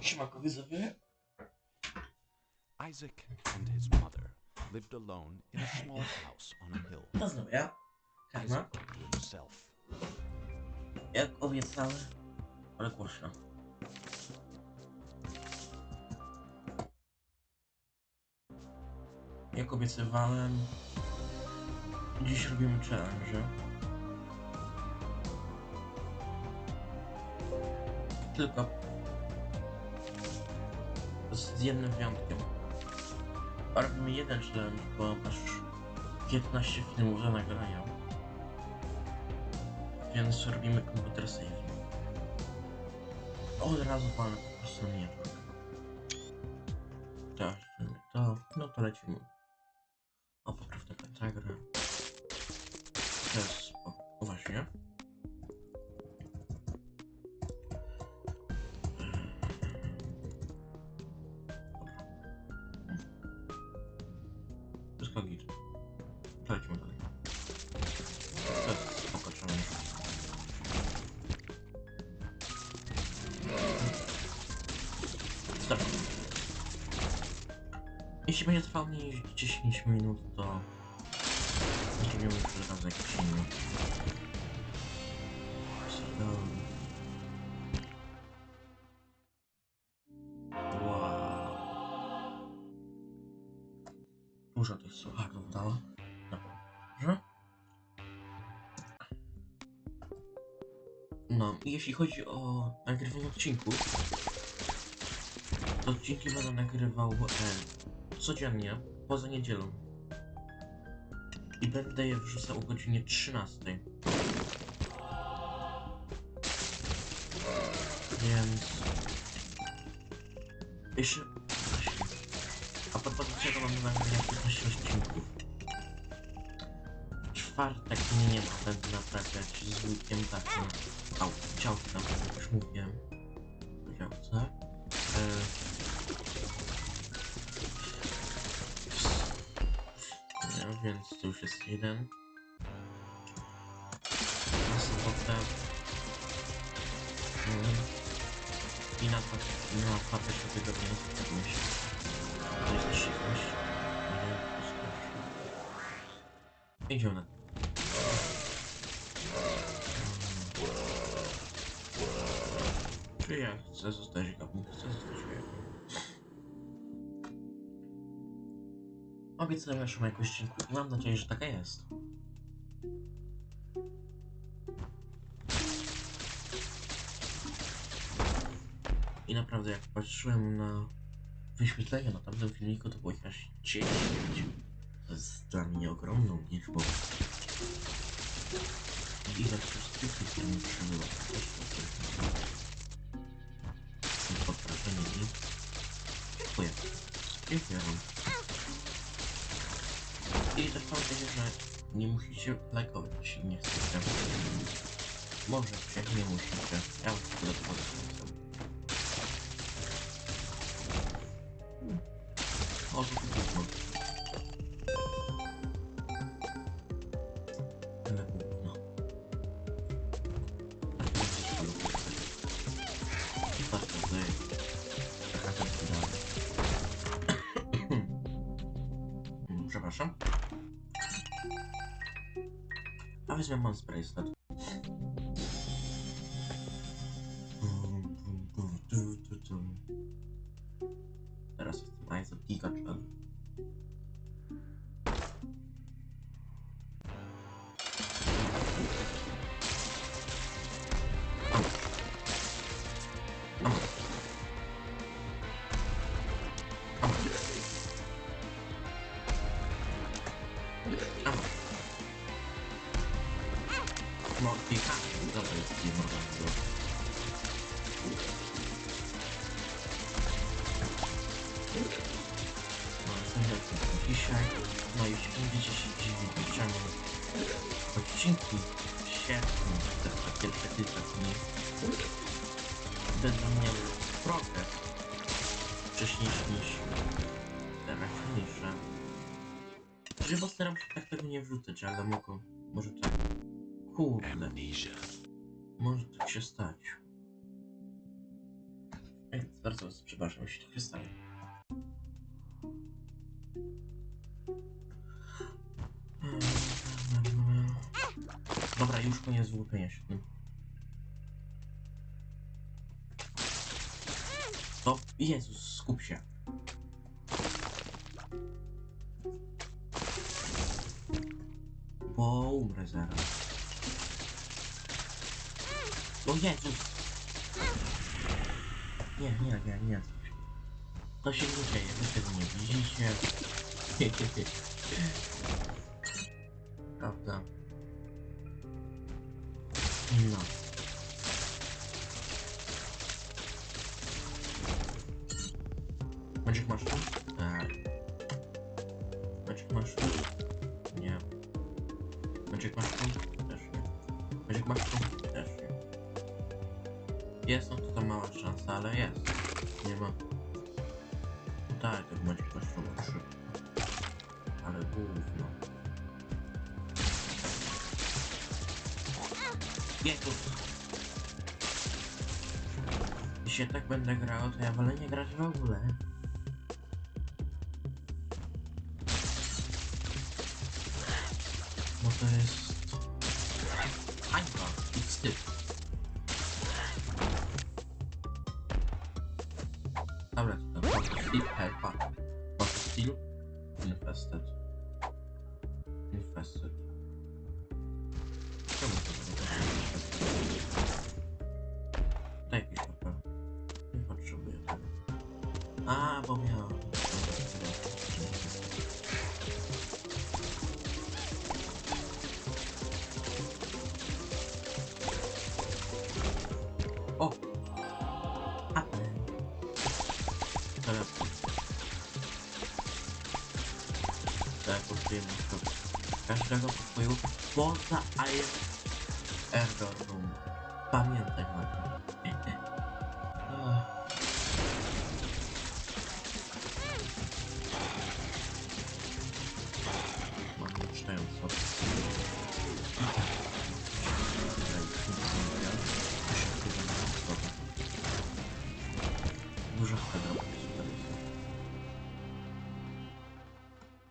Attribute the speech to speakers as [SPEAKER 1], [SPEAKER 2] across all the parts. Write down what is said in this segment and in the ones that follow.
[SPEAKER 1] Siemanko widzowie.
[SPEAKER 2] Isaac and his mother lived alone in a small house on a hill.
[SPEAKER 1] To znowu ja. Karma. Jak obiecałem. Ale głośno. Jak obiecywałem. Dziś robimy challenge. Tylko z jednym wyjątkiem. Robimy jeden challenge, bo masz 15 filmów do nagrania. Więc robimy komputer save. Od razu palę po prostu na miniaturkę. Tak, to, no to lecimy. O, poprawne pentagram. Jeśli będzie trwał mniej niż 10 minut, to zrobimy tyle razy jakiś inny. Stop. Wow. Dużo tych sucharów dało. Dobrze. No, i jeśli chodzi o nagrywanie odcinków, to odcinki będę nagrywał e, codziennie, poza niedzielą. I będę je wrzucał o godzinie 13. Więc... Jeszcze... A propos czego mam nagrania 15 odcinków. W czwartek nie ma, będę naprawiać z wujkiem taką au, jak już mówiłem. O więc to już jest jeden. Na sobotę. Mm. I na, fa- na czwartek tygodnia jest jakimś. To jest jest Idziemy na Czy ja chcę zostać gabą? Chcę zostać gabą. Obiecałem naszą jakość odcinku mam nadzieję, że taka jest. I naprawdę jak patrzyłem na wyświetlenia na tamtym filmiku, to było ich aż 10. To jest dla mnie ogromną liczbą. I ile subskrypcji, które mi przybyło. to też. Jestem pod wrażeniem. Dziękuję. Dziękuję wam. I też pamiętajcie, że nie musicie lajkować, jeśli nie chcecie. Możecie, nie musicie. Ja was tylko do tego zachęcam. Wcześniejszy niż te wcześniejsze. Że postaram się tak tego nie wrzucać, ale mogą, może tak. Kurde, może tak się stać. Więc Bardzo was przepraszam, jeśli tak się stało. Dobra, już koniec włupienia się tym. To, Jezus, skup się. Bo umrę zaraz. O Jezus! Nie, nie, nie, nie. To się nie dzieje, wy tego nie widzicie. Jezus! Jeśli ja tak będę grał, to ja wolę nie grać w ogóle. Bo to jest... Hańba i wstyd. Dobra, to helpa. Każdego pokoju poza Error Room. Pamiętaj o tym. Mam wyczająco. Dużo wtedy.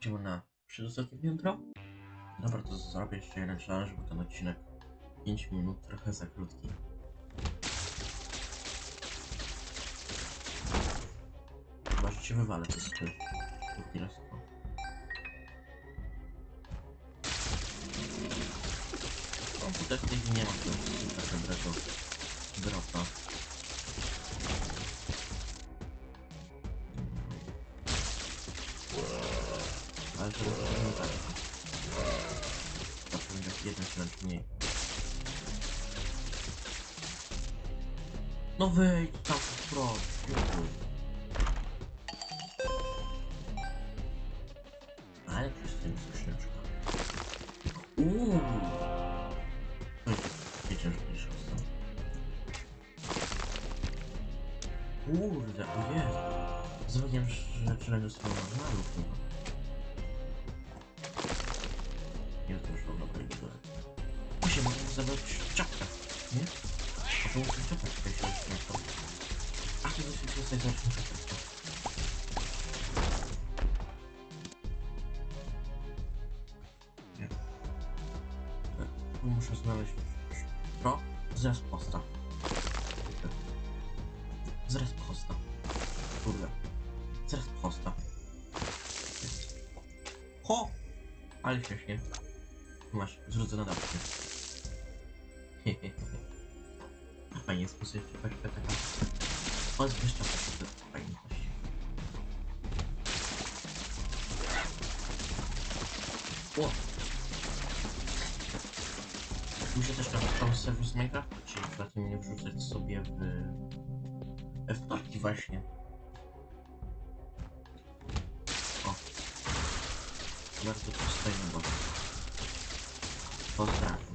[SPEAKER 1] Idziemy na przedostatnie piętro? Dobra, to zrobię jeszcze jeden challenge, bo ten odcinek 5 minut trochę za krótki. Chyba, że wywalę przez ty. Kurpielstwo. No tutaj w tej nie ma tego tak dobrego No wejdź tam proszę. Ale muszę znaleźć... No, zres posta. Zres posta. Kurde. Zres posta. Ho! Ale śmiesznie. Masz, zrzucę na dawkę. Fajnie sposób paczka taka. O, zbyszcza paczka fajnie właśnie. O! Muszę też tam serwis Minecraft, czyli potrafię mnie wrzucać sobie w... w parki właśnie. O. Bardzo przystojny bot. Pozdrawiam.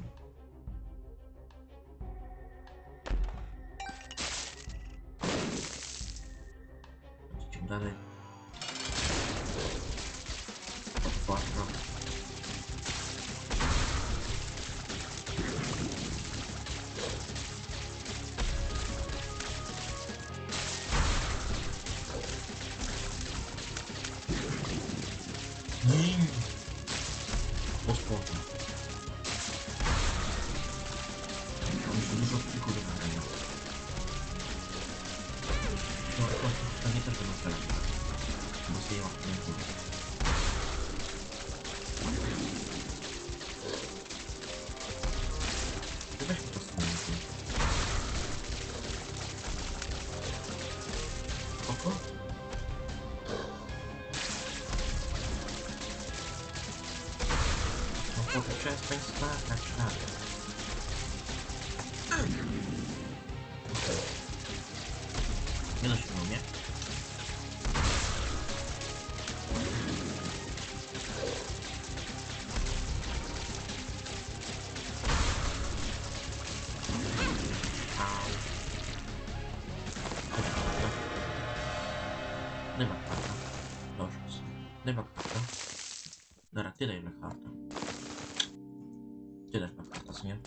[SPEAKER 1] Ty dasz Black Hearta, co nie?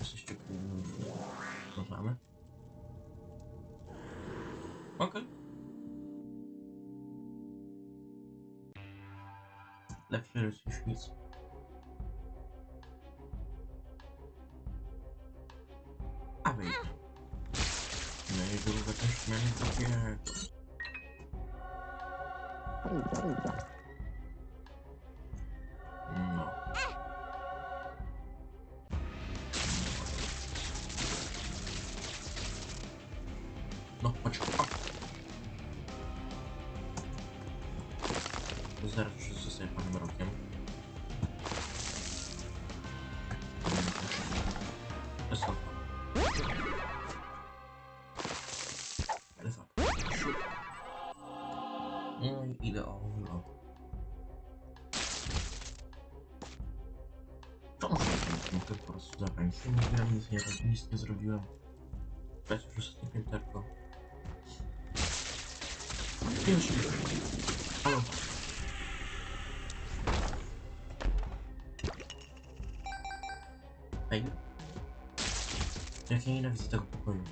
[SPEAKER 1] Jesteście kurwa. Co No i idealno. To może być ten po prostu zakończyć. Nie gram nic nie, nic nie zrobiłem. To jest już ostatnie pięterko. Już. Halo. Ej. Jak ja nienawidzę tego pokoju.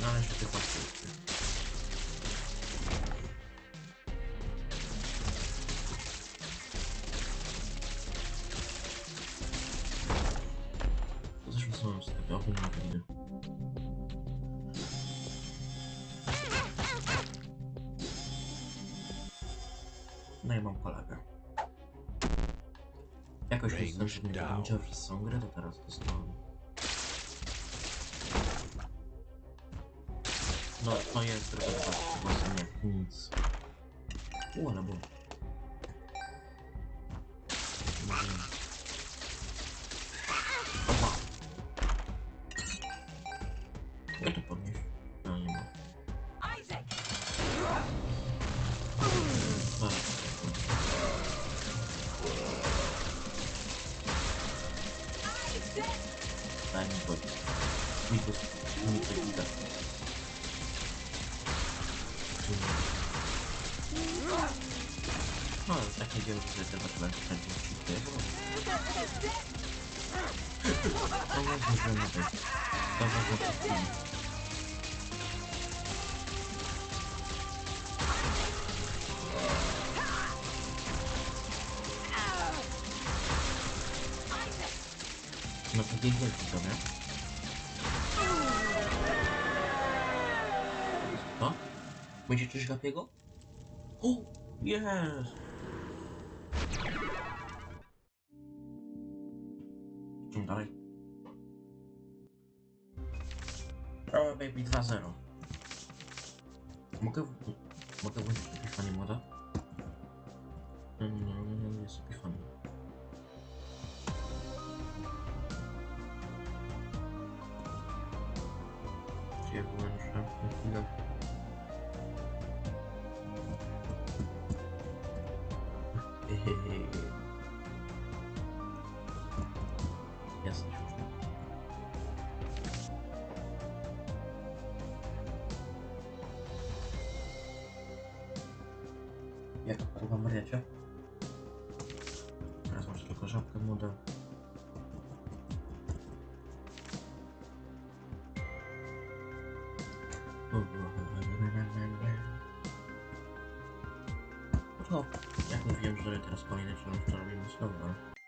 [SPEAKER 1] Należy się patrzeć. To też sklepy, oby nie widzę. No i mam kolegę. Jakoś nie
[SPEAKER 2] down.
[SPEAKER 1] będzie przez tą grę, to teraz dostałem. No, to jest tylko dwa głosy, nie, nic. U, ale było. Wszystko jest. To ważne, że na tej. To w chwili. No to? Co? Będzie coś gapiego? O! Jest! Idziemy dalej. O, baby 2-0. Mogę... Mogę włączyć Epiphany moda? Nie, nie, nie, nie, jest Epiphany. Gdzie włączę? Na. Żabkę młoda. No, jak mówiłem, że teraz kolejny challenge to robimy znowu, ale...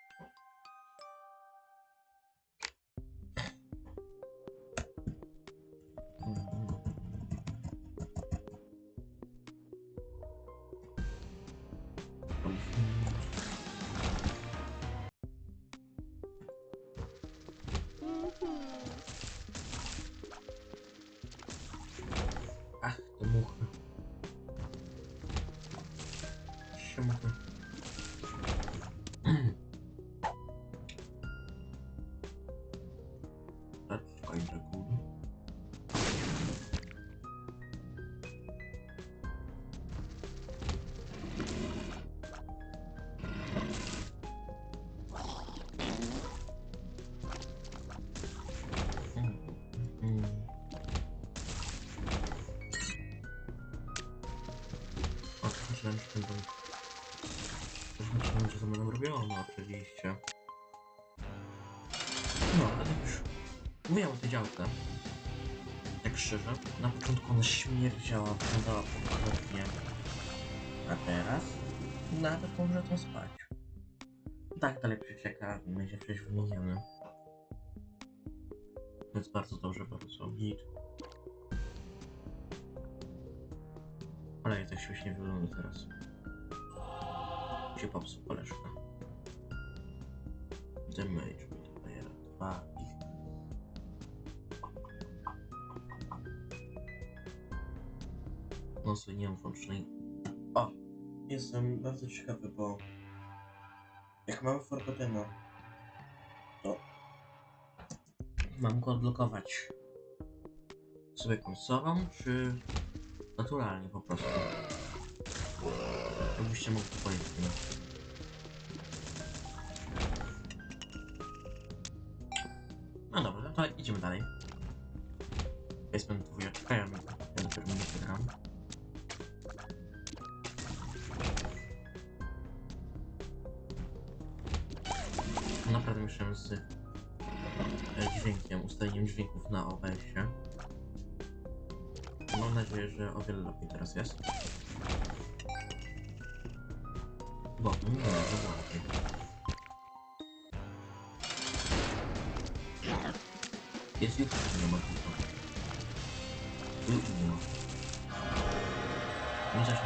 [SPEAKER 1] Tak, O tej działce. Tak szczerze, na początku ona śmierdziała, wyglądała okropnie. A teraz? Nawet może to spać. Tak dalej przecieka, będzie przecież wymieniany. Więc bardzo dobrze, bardzo git. Ale jak tak śmiesznie wygląda teraz. Się popsuł koleżka. Damage, multiplayer 2 mam włączonej... O! Jestem bardzo ciekawy, bo... Jak mamy Forbidena, to... Mam go odblokować sobie konsolą, czy naturalnie po prostu? Żebyście mogli powiedzieć. No dobra, no to idziemy dalej. Jestem dwójeczka, ja, ja dopiero nie wygram. Naprawdę myślałem z e, dźwiękiem, ustaleniem dźwięków na OBS-ie. Mam nadzieję, że o wiele lepiej teraz jest. Bo, no nie, to było lepiej. Jest nie ma tylko. Nie ma. Nie zaś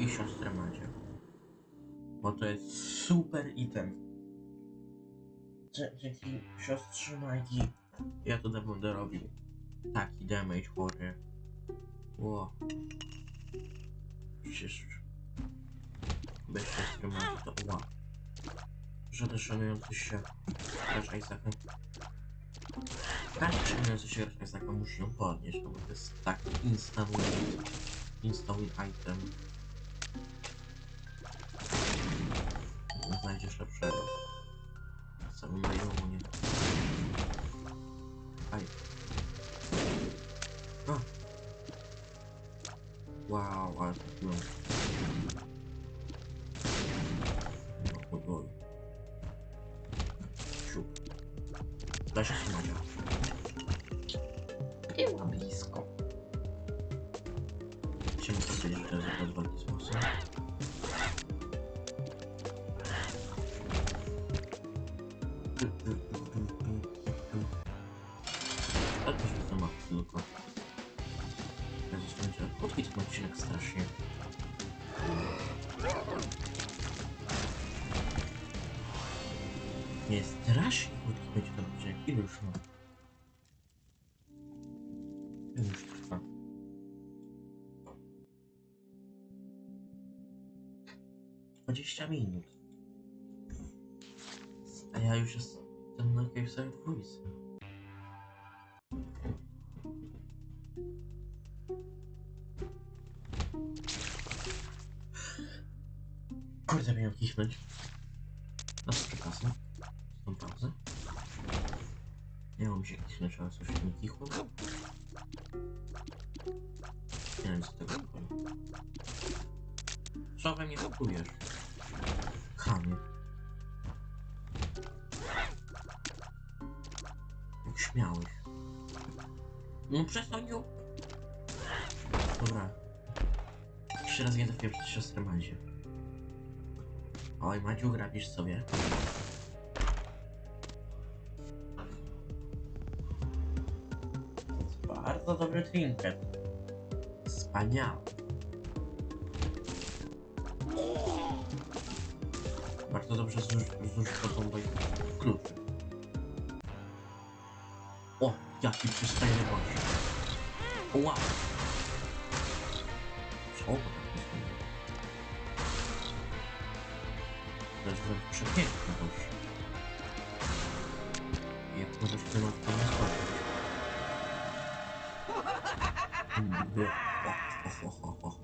[SPEAKER 1] I siostrę Madzie. Bo to jest super item. Dzięki siostrze Magii ja to będę robił. Taki damage chory. Ło. Przecież bez siostry Magii to ła. Żaden szanujący się Crash Isaaca. Każdy szanujący się Crash Isaaca musi ją podnieść, bo to jest taki instant win. Instant item. Nie znajdziesz lepszego. W samym rejonie. Aj. A. Wow, ale. No, oj, oj. Siup. Da się Madzia. Była blisko. Chciałbym powiedzieć, że to jest odwrotny sposób. Już? Ile już trwa? Dwadzieścia minut. A ja już jestem na Cave'side dwójce. Kurde, miałem kichnąć. Coś mi kichło. Nie wiem, co tego. Co we mnie kupujesz? Chamie. Jak śmiałeś. No przestań ją. Dobra. Trzy razy nie trafiłem przed siostrę Madzie. Oj, Madziu, grabisz sobie. Bardzo dobry trinket. Wspaniały. Bardzo dobrze zuż- zużytą bombę kluczy. O, jaki przystojny gość. Wow. Co to jest? To wręcz przepiękny gość. Jak możesz w tym odcinku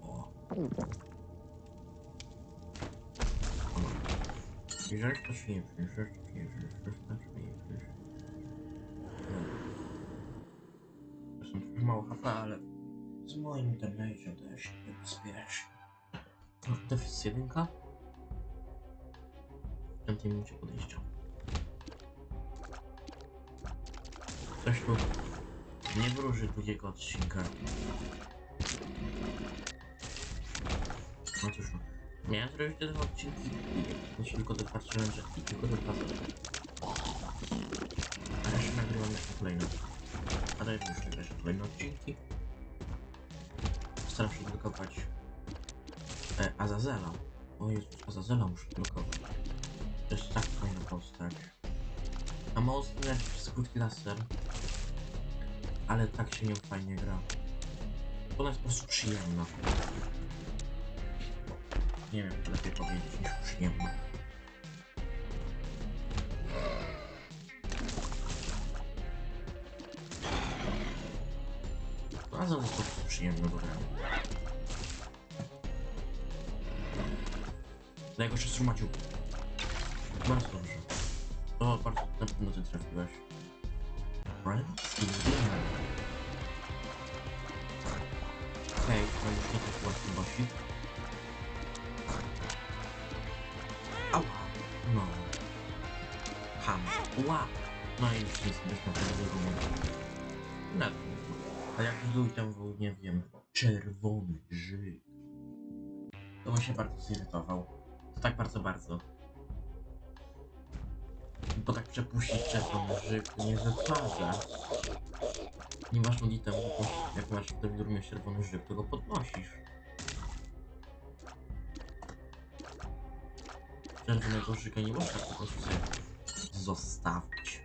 [SPEAKER 1] o. Jeżeli ktoś nie wie, że nie że znaczy nie. Zresztą to już mało HP, ale z moim internecie to się niebezpiecznie. No, to jest jedynka. W piątej minucie podejścia. Coś tu nie wróży drugiego odcinka. No cóż, no. Miałem zrobić te dwa odcinki, tylko dwa challenge i tylko zadania. A resztę nagrywam jeszcze kolejne. A już nagrać jeszcze kolejne odcinki. Staram się odblokować e, Azazela. O Jezus, Azazela muszę odblokować. To jest tak fajna postać. A jak skrótki laser. Ale tak się nią fajnie gra. Ona jest po prostu przyjemna. Nie wiem, co lepiej powiedzieć niż przyjemna. A za po prostu przyjemna do grania. Najgorszy strumaciu. Bardzo dobrze. O, bardzo na pewno ty trafiłeś. Friends in dinner. Okej, to już nie tak łatwy bosik. Ała, no. Ham. Ła. No i już nic byśmy tego. Na A jak zluj tam był, nie wiem, czerwony żyk. To on się bardzo zirytował. To tak bardzo, bardzo. Bo tak przepuścić czerwony żyk nie wypada. Nie masz modlitem, jak masz w tym durmie czerwony żyk, to go podnosisz. Czerwonego żyka nie można po prostu zostawić.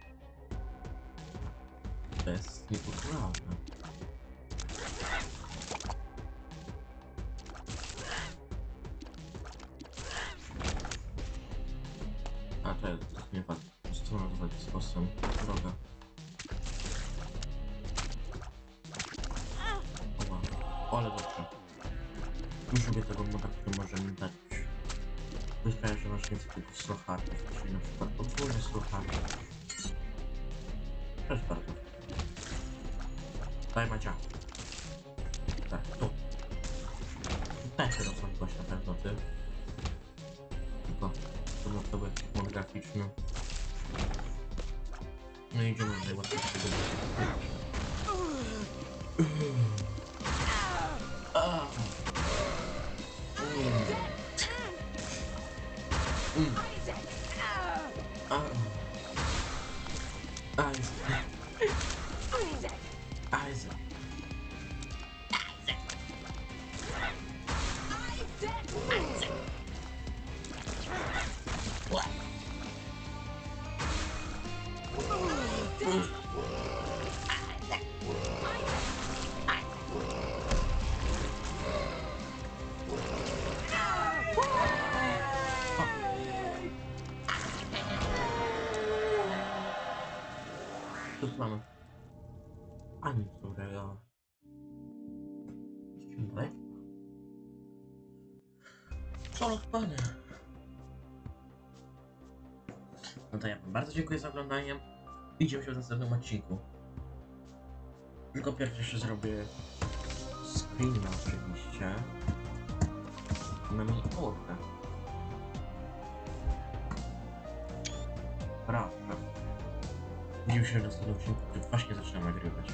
[SPEAKER 1] To jest niepopularne. To jest bardzo. Daj Macia. Tak, tu. Też się rozsądłaś na pewno ty. Tylko to to jakiś mod graficzny. No idziemy do najłatwiejszego. Ah. Och, panie. No to ja bardzo dziękuję za oglądanie. Widzimy się w następnym odcinku. Tylko pierwszy jeszcze zrobię screena oczywiście. Na miniaturkę. Prawda. Widzimy się w następnym odcinku, gdy właśnie zaczynamy nagrywać.